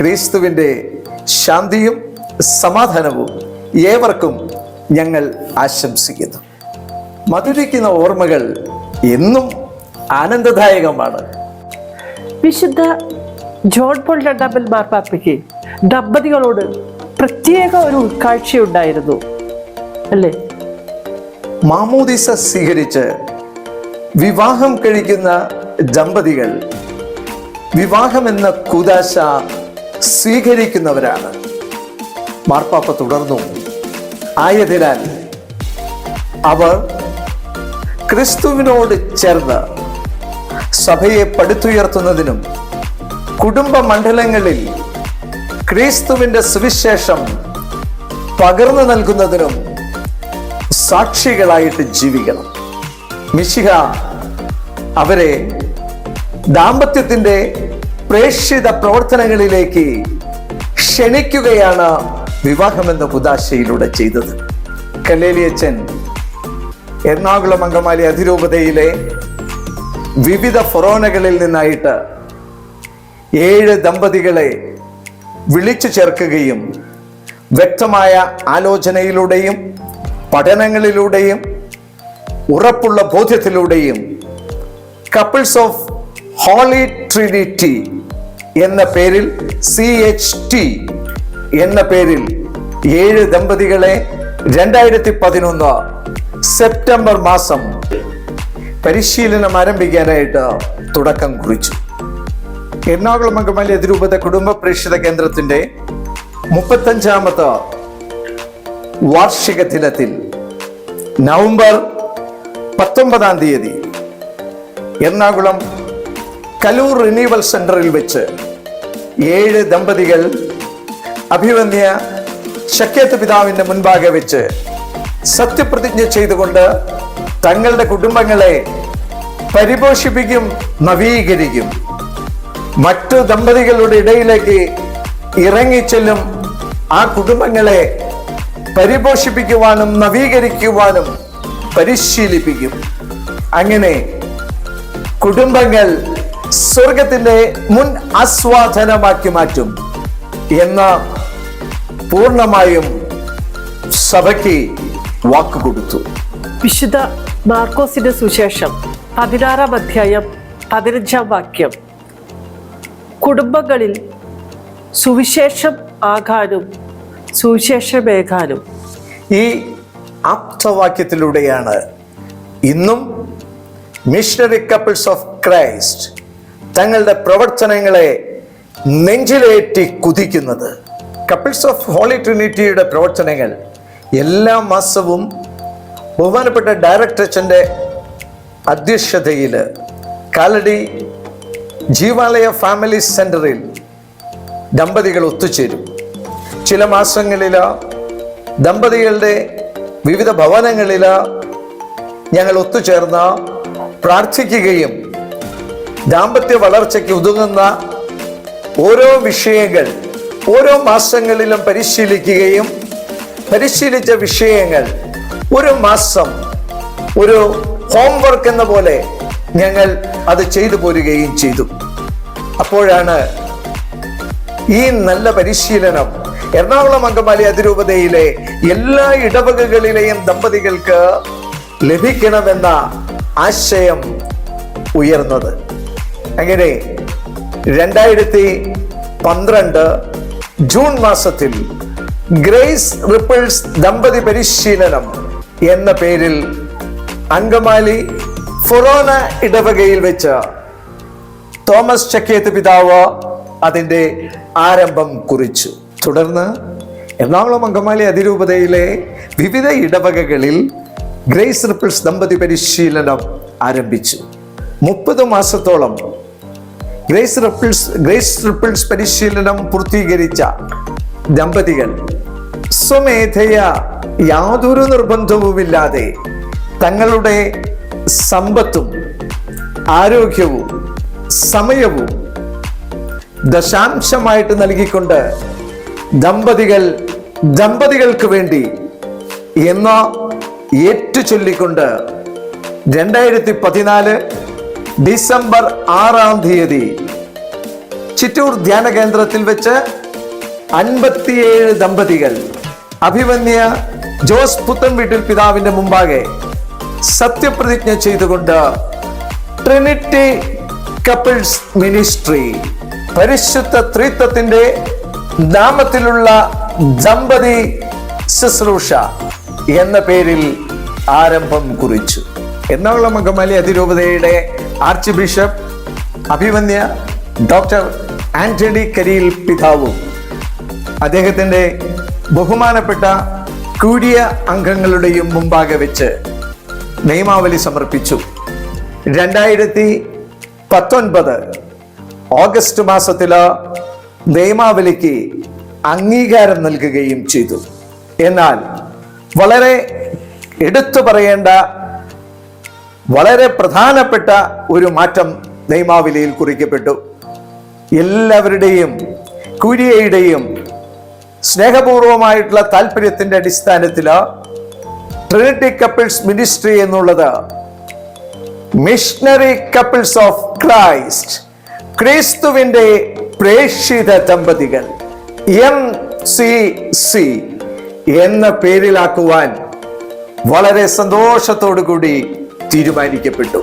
ക്രിസ്തുവിന്റെ ശാന്തിയും സമാധാനവും ഏവർക്കും ഞങ്ങൾ ആശംസിക്കുന്നു. മധുരിക്കുന്ന ഓർമ്മകൾ എന്നും ആനന്ദദായകമാണ്. വിശുദ്ധ ജോൺ പോൾ രണ്ടാമൻ മാർപ്പാപ്പയ്ക്ക് ദമ്പതികളോട് പ്രത്യേക ഒരു ഉൾക്കാഴ്ചയുണ്ടായിരുന്നു. അല്ലേ? മാമോദിസ സ്വീകരിച്ച് വിവാഹം കഴിക്കുന്ന ദമ്പതികൾ വിവാഹം എന്ന കുദാശ സ്വീകരിക്കുന്നവരാണ്. മാർപ്പാപ്പ തുടർന്നു. ആയതിനാൽ അവർ ക്രിസ്തുവിനോട് ചേർന്ന് സഭയെ പടുത്തുയർത്തുന്നതിനും കുടുംബ മണ്ഡലങ്ങളിൽ ക്രിസ്തുവിന്റെ സുവിശേഷം പകർന്നു നൽകുന്നതിനും സാക്ഷികളായിട്ട് ജീവിക്കണം. മിശിഹ അവരെ ദാമ്പത്യത്തിന്റെ പ്രേക്ഷിത പ്രവർത്തനങ്ങളിലേക്ക് ക്ഷണിക്കുകയാണ് വിവാഹമെന്ന പുതാശയിലൂടെ ചെയ്തത്. കല്ലേലിയച്ചൻ എറണാകുളം അങ്കമാലി അതിരൂപതയിലെ വിവിധ ഫൊറോനകളിൽ നിന്നായിട്ട് ഏഴ് ദമ്പതികളെ വിളിച്ചു ചേർക്കുകയും വ്യക്തമായ ആലോചനയിലൂടെയും പഠനങ്ങളിലൂടെയും ഉറപ്പുള്ള ബോധ്യത്തിലൂടെയും കപ്പിൾസ് ഓഫ് ഹോളി ട്രിനിറ്റി എന്ന പേരിൽ സി എച്ച് ടി എന്ന പേരിൽ ഏഴ് ദമ്പതികളെ രണ്ടായിരത്തി പതിനൊന്ന് സെപ്റ്റംബർ മാസം പരിശീലനം ആരംഭിക്കാനായിട്ട് തുടക്കം കുറിച്ചു. എറണാകുളം അങ്കമാലി അതിരൂപത കുടുംബ പ്രേക്ഷിത കേന്ദ്രത്തിന്റെ മുപ്പത്തഞ്ചാമത്തെ വാർഷിക ദിനത്തിൽ നവംബർ പത്തൊമ്പതാം തീയതി എറണാകുളം കലൂർ റിന്യൂവൽ സെന്ററിൽ വെച്ച് ഏഴ് ദമ്പതികൾ അഭിവന്യ ശക്യത്ത് പിതാവിന്റെ മുൻപാകെ വെച്ച് സത്യപ്രതിജ്ഞ ചെയ്തുകൊണ്ട് തങ്ങളുടെ കുടുംബങ്ങളെ പരിപോഷിപ്പിക്കും നവീകരിക്കും. മറ്റു ദമ്പതികളുടെ ഇടയിലേക്ക് ഇറങ്ങിച്ചെല്ലും ആ കുടുംബങ്ങളെ പരിപോഷിപ്പിക്കുവാനും നവീകരിക്കുവാനും പരിശീലിപ്പിക്കും. അങ്ങനെ കുടുംബങ്ങൾ സ്വർഗത്തിന്റെ മുൻ ആസ്വാദനമാക്കി മാറ്റും എന്ന് പൂർണമായും സഭയ്ക്ക് വാക്ക് കൊടുത്തു വിശുദ്ധ മാർക്കോസിന്റെ സുശേഷം പതിനാറാം അധ്യായം പതിനഞ്ചാം വാക്യം. കുടുംബങ്ങളിൽ സുവിശേഷം ആകാനും സുവിശേഷമേകാനും. ഈ ആപ്തവാക്യത്തിലൂടെയാണ് ഇന്നും മിഷണറി കപ്പിൾസ് ഓഫ് ക്രൈസ്റ്റ് തങ്ങളുടെ പ്രവർത്തനങ്ങളെ നെഞ്ചിലേറ്റി കുതിക്കുന്നത്. കപ്പിൾസ് ഓഫ് ഹോളി ട്രിനിറ്റിയുടെ പ്രവർത്തനങ്ങൾ എല്ലാ മാസവും ബഹുമാനപ്പെട്ട ഡയറക്ടർ അച്ഛന്റെ അധ്യക്ഷതയിൽ കാലടി ജീവാലയ ഫാമിലി സെന്ററിൽ ദമ്പതികൾ ഒത്തുചേരും. ചില മാസങ്ങളിൽ ദമ്പതികളുടെ വിവിധ ഭവനങ്ങളിൽ ഞങ്ങൾ ഒത്തുചേർന്ന് പ്രാർത്ഥിക്കുകയും ദാമ്പത്യ വളർച്ചയ്ക്ക് ഉതകുന്ന ഓരോ വിഷയങ്ങൾ ഓരോ മാസങ്ങളിലും പരിശീലിക്കുകയും പരിശീലിച്ച വിഷയങ്ങൾ ഒരു മാസം ഒരു ഹോംവർക്ക് എന്ന പോലെ ഞങ്ങൾ അത് ചെയ്തു പോരുകയും ചെയ്തു. അപ്പോഴാണ് ഈ നല്ല പരിശീലനം എറണാകുളം അങ്കമാലി അതിരൂപതയിലെ എല്ലാ ഇടവകകളിലെയും ദമ്പതികൾക്ക് ലഭിക്കണമെന്ന ആശയം ഉയർന്നത്. അങ്ങനെ രണ്ടായിരത്തി പന്ത്രണ്ട് ജൂൺ മാസത്തിൽ ഗ്രേസ് റിപ്പിൾസ് ദമ്പതി പരിശീലനം എന്ന പേരിൽ അങ്കമാലി ഫൊറോന ഇടവകയിൽ വെച്ച് തോമസ് ചക്കേത്ത് പിതാവ് അതിന്റെ ആരംഭം കുറിച്ചു. തുടർന്ന് എറണാകുളം അങ്കമാലി അതിരൂപതയിലെ വിവിധ ഇടവകകളിൽ ഗ്രേസ് റിപ്പിൾസ് ദമ്പതി പരിശീലനം ആരംഭിച്ചു. മുപ്പത് മാസത്തോളം ഗ്രേസ് റിപ്പിൾസ് ഗ്രേസ് റിപ്പിൾസ് പരിശീലനം പൂർത്തീകരിച്ച ദമ്പതികൾ. സ്വമേധയ യാതൊരു നിർബന്ധവുമില്ലാതെ തങ്ങളുടെ സമ്പത്തും ആരോഗ്യവും സമയവും ദശാംശമായിട്ട് നൽകിക്കൊണ്ട് ദമ്പതികൾ ദമ്പതികൾക്ക് വേണ്ടി എന്ന ഏറ്റു ചൊല്ലിക്കൊണ്ട് രണ്ടായിരത്തി പതിനാല് ഡിസംബർ ആറാം തീയതി. ചിറ്റൂർ ധ്യാന കേന്ദ്രത്തിൽ വെച്ച് അൻപത്തിയേഴ് ദമ്പതികൾ. അഭിമന്യ ജോസ് പുത്തൻ വീട്ടിൽ പിതാവിന്റെ മുമ്പാകെ സത്യപ്രതിജ്ഞ ചെയ്തുകൊണ്ട് ട്രിനിറ്റി കപ്പിൾസ് മിനിസ്ട്രി പരിശുദ്ധ ത്രിത്വത്തിന്റെ നാമത്തിലുള്ള ദമ്പതി ശുശ്രൂഷ എന്ന പേരിൽ ആരംഭം കുറിച്ചു. എറണാകുളം അങ്കമാലി അതിരൂപതയുടെ ആർച്ച് ബിഷപ്പ് അഭിമന്യ ഡോക്ടർ ആന്റണി കരിയിൽ പിതാവും. അദ്ദേഹത്തിന്റെ ബഹുമാനപ്പെട്ട കൂടിയ അംഗങ്ങളുടെയും മുമ്പാകെ വെച്ച് നിയമാവലി സമർപ്പിച്ചു. രണ്ടായിരത്തി പത്തൊൻപത് ഓഗസ്റ്റ് മാസത്തിൽ നിയമാവലിക്ക് അംഗീകാരം നൽകുകയും ചെയ്തു. എന്നാൽ വളരെ എടുത്തു പറയേണ്ട വളരെ പ്രധാനപ്പെട്ട ഒരു മാറ്റം നെയ്മാവിലയിൽ കുറിക്കപ്പെട്ടു. എല്ലാവരുടെയും കുര്യയുടെയും സ്നേഹപൂർവമായിട്ടുള്ള താല്പര്യത്തിന്റെ അടിസ്ഥാനത്തിൽ ട്രിനിറ്റി കപ്പിൾസ് മിനിസ്ട്രി എന്നുള്ളത് മിഷണറി കപ്പിൾസ് ഓഫ് ക്രൈസ്റ്റ് ക്രിസ്തുവിന്റെ പ്രേക്ഷിത ദമ്പതികൾ എം സി സി എന്ന പേരിലാക്കുവാൻ വളരെ സന്തോഷത്തോടു കൂടി തീരുമാനിക്കപ്പെട്ടു.